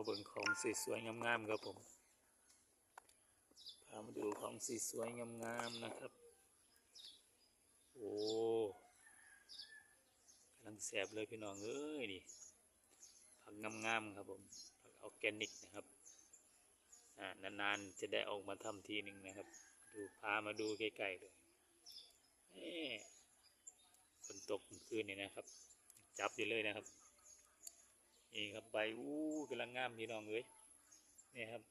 มาเบิ่งของสวยๆงามๆครับผม พามาดูของสวยๆงามๆนะครับ โอ้กำลังแสบเลยพี่น้องเอ้ยนี่ผักงามๆครับผม ผักออร์แกนิกนะครับอ่านานๆจะได้ออกมาทำทีหนึ่งนะครับ ดูพามาดูใกล้ๆเลยเอ๊ะฝนตกคืนนี่นะครับ จับอยู่เลยนะครับ นี่ครับใบอู้กำลังงามพี่น้องเอ้ยนี่ครับ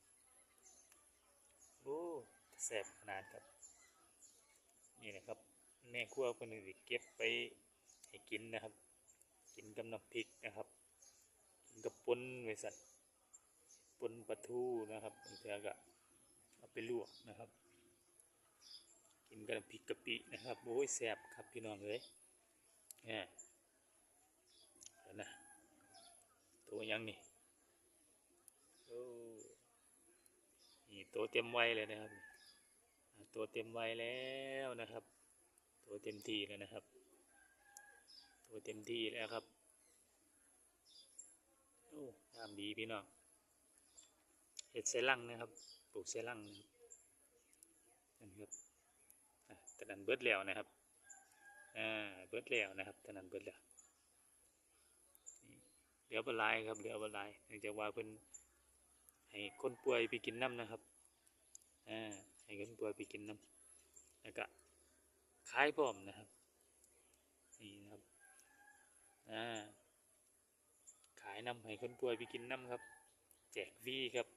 โอ้แสบขนาดครับ นี่นะครับแม่ครัวคนหนึ่งสิเก็บไปให้กินนะครับ กินกับน้ำพริกนะครับกินกับปนไว้สัตว์ปนปลาทูนะครับบางทีก็เอาไปลวกนะครับ กินกับน้ำพริกกะปินะครับโอ้ยแสบครับพี่น้องเอ้ยเนี่ยเดี๋ยวนะ ตัว ยังนี่นี่ตัวเต็มไวเลยนะครับ ตัวเต็มไวแล้วนะครับ ตัวเต็มที่แล้วนะครับ ตัวเต็มที่แล้วครับโอ้งามดีพี่น้องเห็ดเซลังนะครับ ปลูกเซลังนะครับนั่ครับตะนันเบิดแล้วนะครับ อ่า เบิดแล้วนะครับตะนันเบิดแล้ว เหลือบลายครับเหลือบลายเนื่องจากว่าเพิ่นให้คนป่วยไปกินน้ำนะครับอ่าให้คนป่วยไปกินน้ำแล้วก็ขายพร้อมนะครับนี่นะครับอ่าขายน้ำให้คนป่วยไปกินน้ำครับ แจกฟรีครับ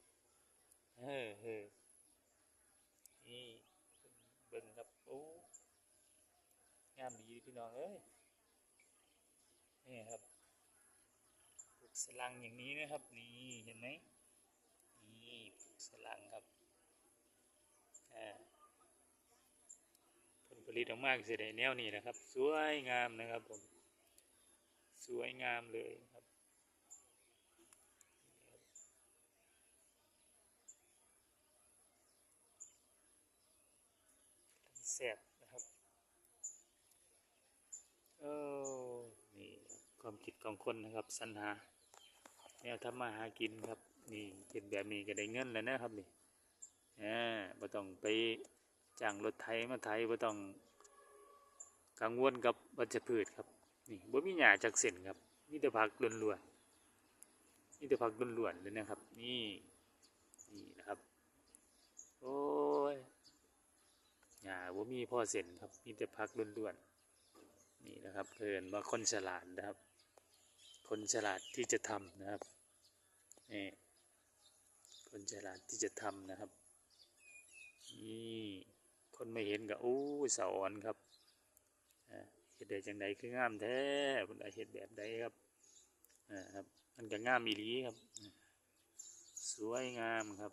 เออเออนี่เบิ่งครับโอ้งามดีพี่น้องเอ้ยนี่ครับ สลังอย่างนี้นะครับ นี่เห็นไหมนี่ปลูกสลังครับอ่าผลผลิตออกมาก็จะได้แนวนี้นะครับ สวยงามนะครับผมสวยงามเลยครับแซ่บนะครับโอ้นี่ครับความคิดของคนนะครับสรรหา แนวทำมาหากินครับ นี่เห็นแบบนี้ก็ได้เงินแล้วนะครับนี่อ่าบ่ต้องไปจ้างรถไถมาไถบ่ต้องกังวลกับวัชพืชครับนี่บ่มีหญ้าจักเส้นครับมีแต่ผักล้วนๆมีแต่ผักล้วนๆเลยนะครับ นี่นี่นะครับโอ้ยหญ้าบ่มีพ่อเส้นครับมีแต่ผักล้วนๆนี่นะครับเพิ่นว่าคนฉลาดนะครับ คนฉลาดที่จะทำนะครับนี่คนฉลาดที่จะทำนะครับนี่คนไม่เห็นก็อู้สาอ่อนครับเห็ดได้จังใดคืองามแท้คนใดเห็ดแบบใดครับอ่าครับมันก็งามอีหลีครับ สวยงามครับ